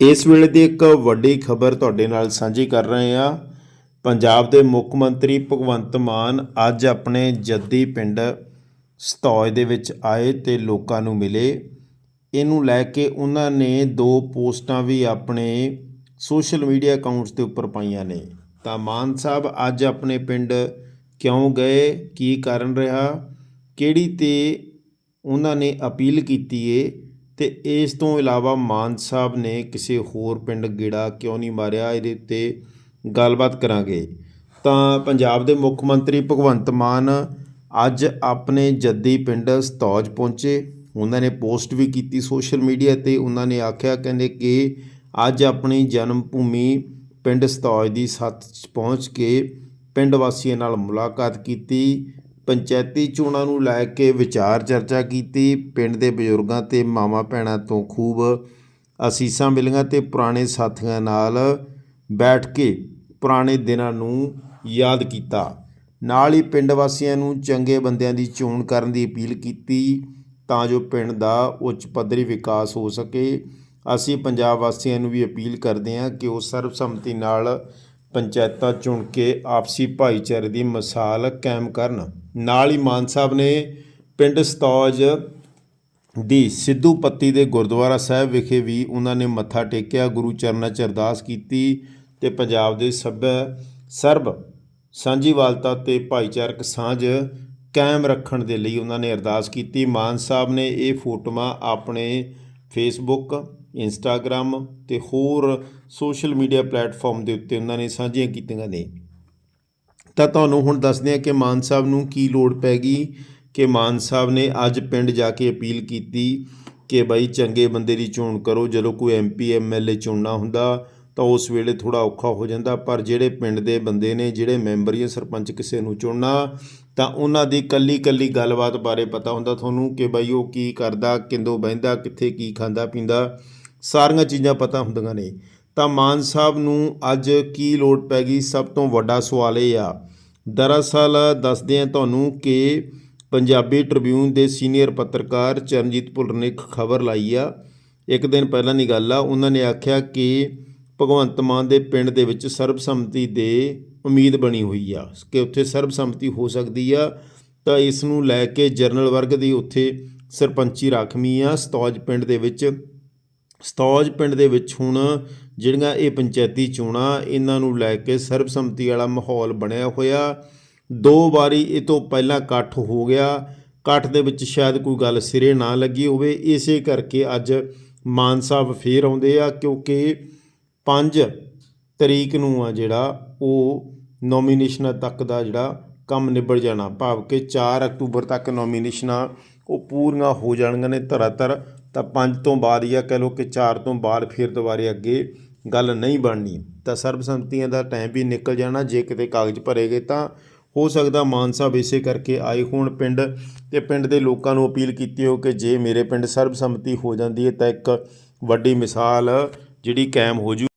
ਇਸ ਵੇਲੇ ਦੀ ਇੱਕ ਵੱਡੀ ਖਬਰ ਤੁਹਾਡੇ ਨਾਲ ਸਾਂਝੀ ਕਰ ਰਹੇ ਹਾਂ। ਪੰਜਾਬ ਦੇ ਮੁੱਖ ਮੰਤਰੀ ਭਗਵੰਤ ਮਾਨ ਅੱਜ ਆਪਣੇ ਜੱਦੀ ਪਿੰਡ ਸਤੌਜ ਦੇ ਵਿੱਚ ਆਏ ਤੇ ਲੋਕਾਂ ਨੂੰ ਮਿਲੇ। ਇਹਨੂੰ ਲੈ ਕੇ ਉਹਨਾਂ ਨੇ ਦੋ ਪੋਸਟਾਂ ਵੀ ਆਪਣੇ ਸੋਸ਼ਲ ਮੀਡੀਆ ਅਕਾਊਂਟਸ ਦੇ ਉੱਪਰ ਪਾਈਆਂ ਨੇ। ਤਾਂ ਮਾਨ ਸਾਹਿਬ, ਅੱਜ ਆਪਣੇ ਪਿੰਡ ਕਿਉਂ ਗਏ? ਕੀ ਕਾਰਨ ਰਿਹਾ? ਕਿਹੜੀ ਤੇ ਉਹਨਾਂ ਨੇ ਅਪੀਲ ਕੀਤੀ ਏ? ਤੇ ਇਸ ਤੋਂ ਇਲਾਵਾ ਮਾਨ ਸਾਹਿਬ ਨੇ ਕਿਸੇ ਹੋਰ ਪਿੰਡ ਗੇੜਾ ਕਿਉਂ ਨਹੀਂ ਮਾਰਿਆ? ਇਹਦੇ ਉੱਤੇ ਗੱਲਬਾਤ ਕਰਾਂਗੇ। ਤਾਂ ਪੰਜਾਬ ਦੇ ਮੁੱਖ ਮੰਤਰੀ ਭਗਵੰਤ ਮਾਨ ਅੱਜ ਆਪਣੇ ਜੱਦੀ ਪਿੰਡ ਸਤੌਜ ਪਹੁੰਚੇ। ਉਹਨਾਂ ਨੇ ਪੋਸਟ ਵੀ ਕੀਤੀ ਸੋਸ਼ਲ ਮੀਡੀਆ ਤੇ। ਉਹਨਾਂ ਨੇ ਆਖਿਆ, ਕਹਿੰਦੇ ਕਿ ਅੱਜ ਆਪਣੀ ਜਨਮ ਭੂਮੀ ਪਿੰਡ ਸਤੌਜ ਦੀ ਸੱਤ 'ਚ ਪਹੁੰਚ ਕੇ ਪਿੰਡ ਵਾਸੀਆਂ ਨਾਲ ਮੁਲਾਕਾਤ ਕੀਤੀ। ਪੰਚਾਇਤੀ ਚੋਣਾਂ ਨੂੰ ਲੈ ਕੇ ਵਿਚਾਰ ਚਰਚਾ ਕੀਤੀ। ਪਿੰਡ ਦੇ ਬਜ਼ੁਰਗਾਂ ਤੇ ਮਾਵਾਂ ਭੈਣਾਂ ਤੋਂ ਖੂਬ ਅਸੀਸਾਂ ਮਿਲੀਆਂ ਤੇ ਪੁਰਾਣੇ ਸਾਥੀਆਂ ਨਾਲ ਬੈਠ ਕੇ ਪੁਰਾਣੇ ਦਿਨਾਂ ਨੂੰ ਯਾਦ ਕੀਤਾ। ਨਾਲ ਹੀ ਪਿੰਡ ਵਾਸੀਆਂ ਨੂੰ ਚੰਗੇ ਬੰਦਿਆਂ ਦੀ ਚੋਣ ਕਰਨ ਦੀ ਅਪੀਲ ਕੀਤੀ ਤਾਂ ਜੋ ਪਿੰਡ ਦਾ ਉੱਚ ਪੱਧਰੀ ਵਿਕਾਸ ਹੋ ਸਕੇ। ਅਸੀਂ ਪੰਜਾਬ ਵਾਸੀਆਂ ਨੂੰ ਵੀ ਅਪੀਲ ਕਰਦੇ ਹਾਂ ਕਿ ਉਹ ਸਰਬਸੰਮਤੀ ਨਾਲ ਪੰਚਾਇਤਾਂ ਚੁਣ ਕੇ ਆਪਸੀ ਭਾਈਚਾਰੇ ਦੀ ਮਿਸਾਲ ਕਾਇਮ ਕਰਨ। ਨਾਲ ਹੀ ਮਾਨ ਸਾਹਿਬ ਨੇ ਪਿੰਡ ਸਤੌਜ ਦੀ ਸਿੱਧੂ ਪੱਤੀ ਦੇ ਗੁਰਦੁਆਰਾ ਸਾਹਿਬ ਵਿਖੇ ਵੀ ਉਹਨਾਂ ਨੇ ਮੱਥਾ ਟੇਕਿਆ, ਗੁਰੂ ਚਰਨਾਂ 'ਚ ਅਰਦਾਸ ਕੀਤੀ ਤੇ ਪੰਜਾਬ ਦੇ ਸੱਭਿਆ ਸਰਬ ਸਾਂਝੀਵਾਲਤਾ ਤੇ ਭਾਈਚਾਰਕ ਸਾਂਝ ਕਾਇਮ ਰੱਖਣ ਦੇ ਲਈ ਉਹਨਾਂ ਨੇ ਅਰਦਾਸ ਕੀਤੀ। ਮਾਨ ਸਾਹਿਬ ਨੇ ਇਹ ਫੋਟੋਆਂ ਆਪਣੇ ਫੇਸਬੁੱਕ ਇੰਸਟਾਗ੍ਰam ਤੇ ਹੋਰ ਸੋਸ਼ਲ ਮੀਡੀਆ ਪਲੇਟਫਾਰਮ ਦੇ ਉੱਤੇ ਉਹਨਾਂ ਨੇ ਸਾਂਝੀਆਂ ਕੀਤੀਆਂ ਨੇ। ਤਾਂ ਤੁਹਾਨੂੰ ਹੁਣ ਦੱਸਦੇ ਹਾਂ ਕਿ ਮਾਨ ਸਾਹਿਬ ਨੂੰ ਕੀ ਲੋੜ ਪੈ ਗਈ ਕਿ ਮਾਨ ਸਾਹਿਬ ਨੇ ਅੱਜ ਪਿੰਡ ਜਾ ਕੇ ਅਪੀਲ ਕੀਤੀ ਕਿ ਬਾਈ ਚੰਗੇ ਬੰਦੇ ਦੀ ਚੋਣ ਕਰੋ, ਜਦੋਂ ਕੋਈ ਐਮਪੀ ਐਮਐਲਏ ਚੁਣਨਾ ਹੁੰਦਾ ਤਾਂ ਉਸ ਵੇਲੇ ਥੋੜਾ ਔਖਾ ਹੋ ਜਾਂਦਾ, ਪਰ ਜਿਹੜੇ ਪਿੰਡ ਦੇ ਬੰਦੇ ਨੇ, ਜਿਹੜੇ ਮੈਂਬਰ ਜਾਂ ਸਰਪੰਚ ਕਿਸੇ ਨੂੰ ਚੁਣਨਾ ਤਾਂ ਉਹਨਾਂ ਦੀ ਕੱਲੀ ਕੱਲੀ ਗੱਲਬਾਤ ਬਾਰੇ ਪਤਾ ਹੁੰਦਾ ਤੁਹਾਨੂੰ ਕਿ ਬਈ ਉਹ ਕੀ ਕਰਦਾ, ਕਿੰਦੋਂ ਬਹਿੰਦਾ, ਕਿੱਥੇ ਕੀ ਖਾਂਦਾ ਪੀਂਦਾ ਸਾਰੀਆਂ ਚੀਜ਼ਾਂ ਪਤਾ ਹੁੰਦੀਆਂ ਨੇ। ਤਾਂ ਮਾਨ ਸਾਹਿਬ ਨੂੰ ਅੱਜ ਕੀ ਲੋੜ ਪੈ ਗਈ? ਸਭ ਤੋਂ ਵੱਡਾ ਸਵਾਲ ਇਹ ਆ। ਦਰਅਸਲ ਦੱਸਦੇ ਆ ਤੁਹਾਨੂੰ ਕਿ ਪੰਜਾਬੀ ਟ੍ਰਿਬਿਊਨ ਦੇ ਸੀਨੀਅਰ ਪੱਤਰਕਾਰ ਚਰਨਜੀਤ ਭੁੱਲਰ ਨੇ ਇੱਕ ਖਬਰ ਲਾਈ ਆ। ਇੱਕ ਦਿਨ ਪਹਿਲਾਂ ਦੀ ਗੱਲ ਆ, ਉਹਨਾਂ ਨੇ ਆਖਿਆ ਕਿ ਭਗਵੰਤ ਮਾਨ ਦੇ ਪਿੰਡ ਦੇ ਵਿੱਚ ਸਰਬਸੰਮਤੀ ਦੇ ਉਮੀਦ ਬਣੀ ਹੋਈ ਆ ਕਿ ਉੱਥੇ ਸਰਬਸੰਮਤੀ ਹੋ ਸਕਦੀ ਆ। ਤਾਂ ਇਸ ਨੂੰ ਲੈ ਕੇ ਜਰਨਲ ਵਰਗ ਦੀ ਉੱਥੇ ਸਰਪੰਚੀ ਰਾਖਮੀ ਆ, ਸਤੌਜ ਪਿੰਡ ਦੇ ਵਿੱਚ ਸਤੌਜ ਪਿੰਡ ਦੇ ਵਿੱਚ ਹੁਣ ਜਿਹੜੀਆਂ ਇਹ ਪੰਚਾਇਤੀ ਚੋਣਾਂ, ਇਹਨਾਂ ਨੂੰ ਲੈ ਕੇ ਸਰਬਸੰਮਤੀ ਵਾਲਾ ਮਾਹੌਲ ਬਣਿਆ ਹੋਇਆ। ਦੋ ਵਾਰੀ ਇਹ ਤੋਂ ਪਹਿਲਾਂ ਇਕੱਠ ਹੋ ਗਿਆ। ਇਕੱਠ ਦੇ ਵਿੱਚ ਸ਼ਾਇਦ ਕੋਈ ਗੱਲ ਸਿਰੇ ਨਾ ਲੱਗੀ ਹੋਵੇ। ਇਸੇ ਕਰਕੇ ਅੱਜ ਮਾਨ ਸਾਹਿਬ ਫੇਰ ਆਉਂਦੇ ਆ, ਕਿਉਂਕਿ 5 ਤਰੀਕ ਨੂੰ ਆ ਜਿਹੜਾ ਉਹ ਨੋਮੀਨੇਸ਼ਨਾਂ ਤੱਕ ਦਾ ਜਿਹੜਾ ਕੰਮ ਨਿਬੜ ਜਾਣਾ। ਭਾਵ ਕਿ 4 ਅਕਤੂਬਰ ਤੱਕ ਨੋਮੀਨੇਸ਼ਨਾਂ ਉਹ ਪੂਰੀਆਂ ਹੋ ਜਾਣਗੀਆਂ ਨੇ ਧਰਾਤਰ ਤਾਂ ਪੰਜ ਤੋਂ ਬਾਅਦ ਜਾਂ ਕਹਿ ਲਓ ਕਿ ਚਾਰ ਤੋਂ ਬਾਅਦ ਫਿਰ ਦੁਬਾਰੇ ਅੱਗੇ ਗੱਲ ਨਹੀਂ ਬਣਨੀ। ਤਾਂ ਸਰਬਸੰਮਤੀਆਂ ਦਾ ਟਾਈਮ ਵੀ ਨਿਕਲ ਜਾਣਾ। ਜੇ ਕਿਤੇ ਕਾਗਜ਼ ਭਰੇ ਗਏ ਤਾਂ ਹੋ ਸਕਦਾ ਮਾਨ ਸਾਹਿਬ ਇਸੇ ਕਰਕੇ ਆਏ ਹੋਣ ਪਿੰਡ ਤੇ ਪਿੰਡ ਦੇ ਲੋਕਾਂ ਨੂੰ ਅਪੀਲ ਕੀਤੀ ਹੋ ਕਿ ਜੇ ਮੇਰੇ ਪਿੰਡ ਸਰਬਸੰਮਤੀ ਹੋ ਜਾਂਦੀ ਹੈ ਤਾਂ ਇੱਕ ਵੱਡੀ ਮਿਸਾਲ ਜਿਹੜੀ ਕਾਇਮ ਹੋ ਜੂ।